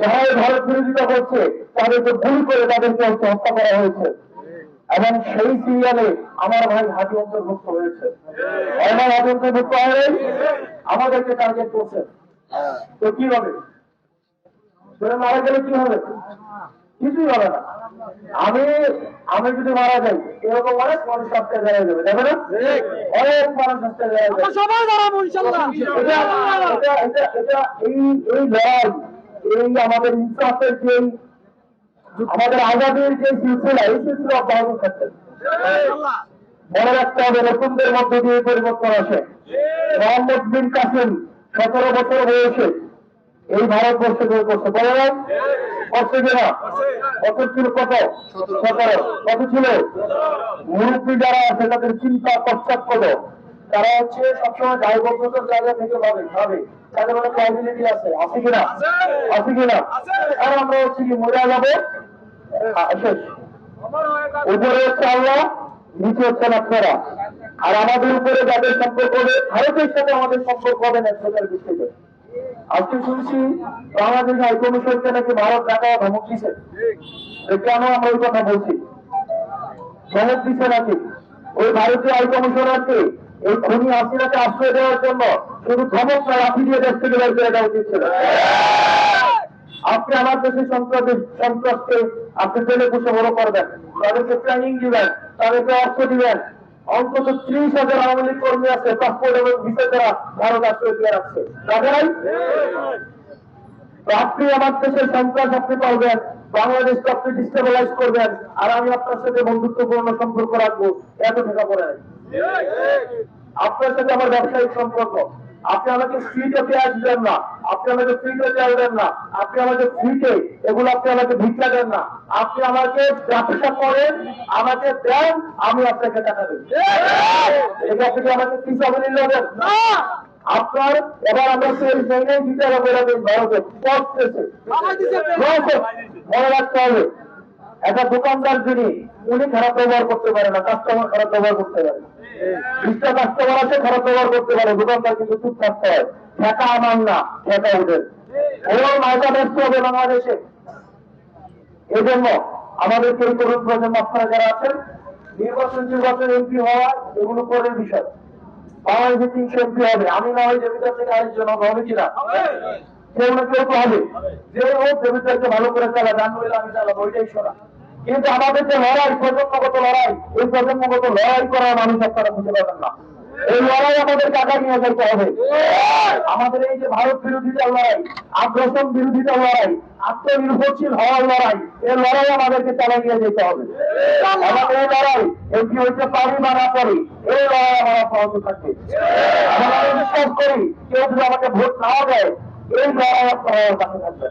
যারা ভারত বিরোধিতা করছে তাদেরকে ভুল করে তাদেরকে হত্যা করা হয়েছে। এবং সেই সিরিয়ালে আমার ভাই হাজি অন্তর্ভুক্ত হয়েছে। আমার হাজি অন্তর্ভুক্ত হয়ে আমাদেরকে টার্গেট করছে। তো কি হবে? ধরে মারা গেলে কি হবে? কিছুই হবে না। আমি আমি যদি মারা যাই এরকম অনেক মানুষ রাস্তায় দাঁড়িয়ে যাবে দেখো না? অনেক মানুষ রাস্তায় দাঁড়িয়ে যাবে। সবাই দাঁড়াবো ইনশাল্লাহ। এটা এটা এটা এটা এই এই লড়াই এই আমাদের ইনসাফের যে আমাদের আজাদের যে সিলসিলা, এই সিলসিলা অব্যাহত থাকবে। মনে রাখতে হবে, নতুনদের মধ্যে দিয়ে পরিবর্তন আসে। মোহাম্মদ বিন কাসিম সতেরো বছর বয়সে এই ভারতবর্ষে জয় করছে বলে না? করছে কিনা বছর ছিল কত? সতেরো। কত ছিল? মুরব্বী যারা আছে, তাদের চিন্তা পশ্চাৎ কত তারা হচ্ছে সবসময় দায়বদ্ধতার জায়গা থেকে ভাবে ভাবে তাদের অনেক লাইবিলিটি আছে আছে কিনা? আছে। কিনা? আর আমরা হচ্ছে কি মরে যাব? উপরে হচ্ছে আল্লাহ নিচে হচ্ছেন আপনারা। আর আমাদের উপরে যাদের সম্পর্ক হবে ভারতের সাথে আমাদের সম্পর্ক হবে না সেটার ভিত্তিতে। আজকে শুনছি বাংলাদেশ হাই কমিশনকে নাকি ভারত ডাকা ধমক দিছে। কেন আমরা ওই কথা বলছি? ধমক দিছে নাকি? ওই ভারতীয় হাই কমিশনারকে এই খুনি হাসিনাকে আশ্রয় দেওয়ার জন্য শুধু ধমক না লাঠি দিয়ে দেশ থেকে বের করে দেওয়া উচিত ছিল। আপনি আমার দেশের সন্ত্রাসী, সন্ত্রাসকে আপনি জেলে বসে বড় করবেন। তাদেরকে ট্রেনিং দিবেন, তাদেরকে অর্থ দিবেন। অন্তত ত্রিশ হাজার আওয়ামী লীগ কর্মী আছে পাসপোর্ট এবং ভিসা দ্বারা ভারত আশ্রয় দিয়ে রাখছে রাখে নাই? তো আপনি আমার দেশের সন্ত্রাস আপনি পারবেন বাংলাদেশকে আপনি ডিস্টেবিলাইজ করবেন, আর আমি আপনার সাথে বন্ধুত্বপূর্ণ সম্পর্ক রাখব, এত টাকা পড়ে আপনার সাথে আমার ব্যবসায়িক সম্পর্ক। আপনি আমাকে ফ্রিতে পেঁয়াজ দেন না। আপনি আমাকে ফ্রিতে চাল দেন না। আপনি আমাকে ফ্রিতে এগুলো আপনি আমাকে ভিক্ষা দেন না। আপনি আমাকে ব্যবসা করেন আমাকে দেন আমি আপনাকে টাকা দেব। এটা আপনি আমাকে ফ্রি অবলীলা দেন আপনার এবার আমরা সেই জায়গায় বিচার করে দিন ভারতে পড়তেছে মনে রাখতে হবে। একটা দোকানদার যিনি উনি খারাপ ব্যবহার করতে পারে না কাস্টমার খারাপ ব্যবহার করতে পারে বিশটা কাস্টমার আছে, খারাপ ব্যবহার করতে পারে দোকানদার কিন্তু চুপ থাকতে হয়। ঠেকা আমার না, ঠেকা ওদের। ওর মায়টা ব্যস্ত হবে বাংলাদেশে। এই জন্য আমাদেরকে এই তরুণ প্রজন্ম আপনারা যারা আছেন, নির্বাচন নির্বাচন এমপি হওয়া এগুলো পরের বিষয়। বাংলাদেশে তিনশো এমপি হবে। আমি না হয় দেবিদার থেকে আরেকজন হবে কিনা? কেউ না কেউ তো হবে। যে দেবিদারকে ভালো করে চালা আমি চালাবো ওইটাই শোনা কিন্তু আমাদের যে লড়াই প্রজন্মগত লড়াই এই প্রজন্মগত লড়াই করার মানুষ আপনারা না। এই লড়াই আমাদের টাকা নিয়ে যেতে হবে? আমাদের এই যে ভারত লড়াই আগ্রাসন লড়াই আত্মনির্ভরশীল হওয়ার লড়াই এই লড়াই আমাদেরকে চালিয়ে নিয়ে যেতে হবে। আমাদের এই লড়াই এমপি হইতে পারি বা না পারি এই লড়াই আমার অব্যাহত থাকবে আমরা বিশ্বাস করি কেউ যদি আমাকে ভোট নাও দেয় এই লড়াই আপনারা থাকবে